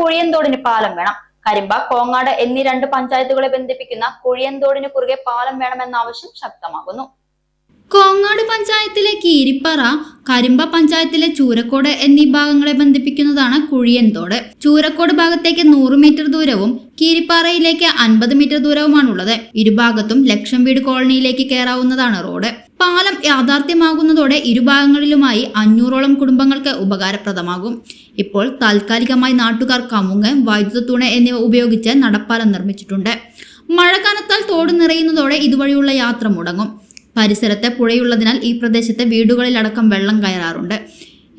കുഴിയന്തോടിന് പാലം വേണം. കരിമ്പ കോങ്ങാട് എന്നീ രണ്ട് പഞ്ചായത്തുകളെ ബന്ധിപ്പിക്കുന്ന കുഴിയന്തോടിന് കുറുകെ പാലം വേണമെന്ന ആവശ്യം ശക്തമാകുന്നു. കോങ്ങാട് പഞ്ചായത്തിലെ കീരിപ്പാറ കരിമ്പ പഞ്ചായത്തിലെ ചൂരക്കോട് എന്നീ ഭാഗങ്ങളെ ബന്ധിപ്പിക്കുന്നതാണ് കുഴിയന്തോട്. ചൂരക്കോട് ഭാഗത്തേക്ക് നൂറ് മീറ്റർ ദൂരവും കീരിപ്പാറയിലേക്ക് അൻപത് മീറ്റർ ദൂരവുമാണുള്ളത്. ഇരുഭാഗത്തും ലക്ഷം വീട് കോളനിയിലേക്ക് കയറാവുന്നതാണ് റോഡ്. പാലം യാഥാർത്ഥ്യമാകുന്നതോടെ ഇരുഭാഗങ്ങളിലുമായി അഞ്ഞൂറോളം കുടുംബങ്ങൾക്ക് ഉപകാരപ്രദമാകും. ഇപ്പോൾ താൽക്കാലികമായി നാട്ടുകാർ കമുങ്ങ് വൈദ്യുത തുണ എന്നിവ ഉപയോഗിച്ച് നടപ്പാലം നിർമ്മിച്ചിട്ടുണ്ട്. മഴക്കാലത്താൽ തോട് നിറയുന്നതോടെ ഇതുവഴിയുള്ള യാത്ര മുടങ്ങും. പരിസരത്ത് പുഴയുള്ളതിനാൽ ഈ പ്രദേശത്തെ വീടുകളിലടക്കം വെള്ളം കയറാറുണ്ട്.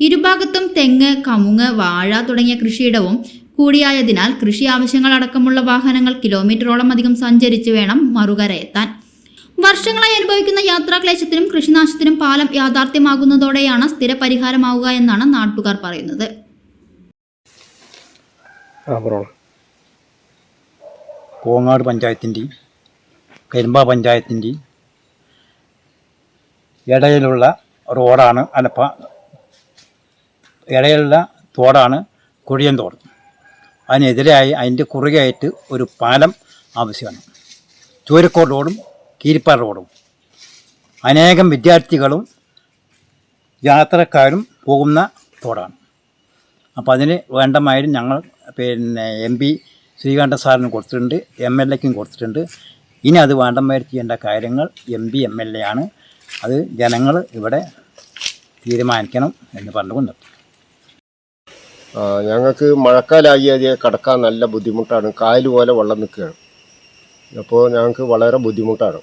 ഇരുഭാഗത്തും തെങ്ങ് കമുങ്ങ് വാഴ തുടങ്ങിയ കൃഷിയിടവും കൂടിയായതിനാൽ കൃഷി ആവശ്യങ്ങളടക്കമുള്ള വാഹനങ്ങൾ കിലോമീറ്ററോളം അധികം സഞ്ചരിച്ച് വേണം മറുകര എത്താൻ വർഷങ്ങളായി അനുഭവിക്കുന്ന യാത്രാക്ലേശത്തിനും കൃഷിനാശത്തിനും പാലം യാഥാർത്ഥ്യമാകുന്നതോടെയാണ് സ്ഥിര പരിഹാരമാവുക എന്നാണ് നാട്ടുകാർ പറയുന്നത്. കോങ്ങാട് പഞ്ചായത്തിന്റെയും കരിമ്പ പഞ്ചായത്തിന്റെയും ഇടയിലുള്ള റോഡാണ് അലപ്പ ഇടയിലുള്ള തോടാണ് കുഴിയന്തോട്. അതിനെതിരായി അതിന്റെ കുറുകയായിട്ട് ഒരു പാലം ആവശ്യമാണ്. ചൂരക്കോട് റോഡും കീരിപ്പാറ റോഡും. അനേകം വിദ്യാർത്ഥികളും യാത്രക്കാരും പോകുന്ന റോഡാണ്. അപ്പോൾ അതിന് വേണ്ടമായിട്ട് ഞങ്ങൾ പിന്നെ എം പി ശ്രീകണ്ഠ സാറിന് കൊടുത്തിട്ടുണ്ട് എം എൽ എക്കും കൊടുത്തിട്ടുണ്ട്. ഇനി അത് വേണ്ടമായിട്ട് ചെയ്യേണ്ട കാര്യങ്ങൾ M P M L A ആണ്. അത് ജനങ്ങൾ ഇവിടെ തീരുമാനിക്കണം എന്ന് പറഞ്ഞുകൊണ്ട്. ആ ഞങ്ങൾക്ക് മഴക്കാലായി അത് കടക്കാൻ നല്ല ബുദ്ധിമുട്ടാണ്. കായൽ പോലെ വെള്ളം നിൽക്കുകയാണ്. അപ്പോൾ ഞങ്ങൾക്ക് വളരെ ബുദ്ധിമുട്ടാണ്.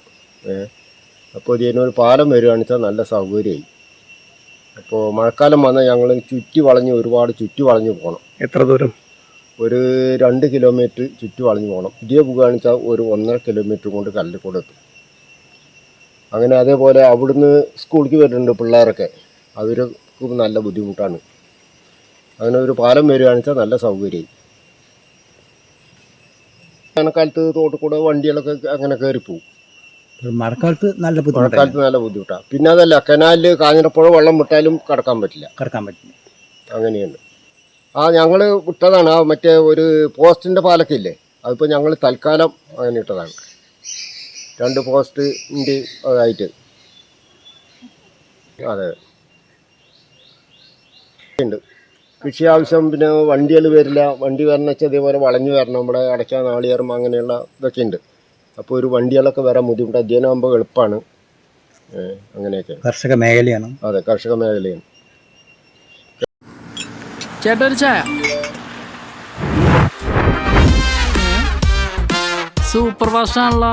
അപ്പോൾ ഇതിനൊരു പാലം വരികയാണെന്ന് വെച്ചാൽ നല്ല സൗകര്യമായി. അപ്പോൾ മഴക്കാലം വന്നാൽ ഞങ്ങൾ ചുറ്റി വളഞ്ഞ് ഒരുപാട് ചുറ്റി വളഞ്ഞ് പോകണം എത്ര ദൂരം? ഒരു രണ്ട് കിലോമീറ്റർ ചുറ്റി വളഞ്ഞ് പോകണം പുതിയ പോകുകയാണെന്ന് വെച്ചാൽ ഒരു ഒന്നര കിലോമീറ്റർ കൊണ്ട് കല്ലിക്കൂടെ എത്തും. അങ്ങനെ അതേപോലെ അവിടുന്ന് സ്കൂളിലേക്ക് വരുന്നുണ്ട് പിള്ളേരൊക്കെ. അവർക്ക് നല്ല ബുദ്ധിമുട്ടാണ്. അങ്ങനെ ഒരു പാലം വരികയാണെന്ന് വെച്ചാൽ നല്ല സൗകര്യമായി. വേനൽക്കാലത്ത് തോട്ടിൽ കൂടെ വണ്ടികളൊക്കെ അങ്ങനെ കയറിപ്പോവും. മഴക്കാലത്ത് നല്ല ബുദ്ധിമുട്ടാണ് മഴക്കാലത്ത് നല്ല ബുദ്ധിമുട്ടാണ് പിന്നെ അതല്ല കനാലിൽ കാഞ്ഞിരപ്പുഴ വെള്ളം വിട്ടാലും കടക്കാൻ പറ്റില്ല. കടക്കാൻ പറ്റില്ല. അങ്ങനെയാണ്. ആ ഞങ്ങൾ വിട്ടതാണ്. ആ മറ്റേ ഒരു പോസ്റ്റിന്റെ പാലൊക്കെ ഇല്ലേ അതിപ്പോൾ ഞങ്ങൾ തൽക്കാലം അങ്ങനെ ഇട്ടതാണ്. രണ്ട് പോസ്റ്റിന്റെ അതായിട്ട്. അതെ. ഉണ്ട് കൃഷി ആവശ്യം പിന്നെ വണ്ടികൾ വരില്ല. വണ്ടി വരണം വെച്ചാൽ ഇതേപോലെ വളഞ്ഞു വരണം. നമ്മുടെ അടയ്ക്ക നാളികേരം അങ്ങനെയുള്ള ഇതൊക്കെ ഉണ്ട്. അപ്പോൾ ഒരു വണ്ടികളൊക്കെ വരാൻ ബുദ്ധിമുട്ട്. അധ്യയനമാകുമ്പോൾ എളുപ്പമാണ് അങ്ങനെയൊക്കെ. കർഷക മേഖലയാണ്. അതെ കർഷക മേഖലയാണ്. ചേട്ടാ ഒരു ചായ. സൂപ്പർ ഫാസ്റ്റ് ആണല്ലോ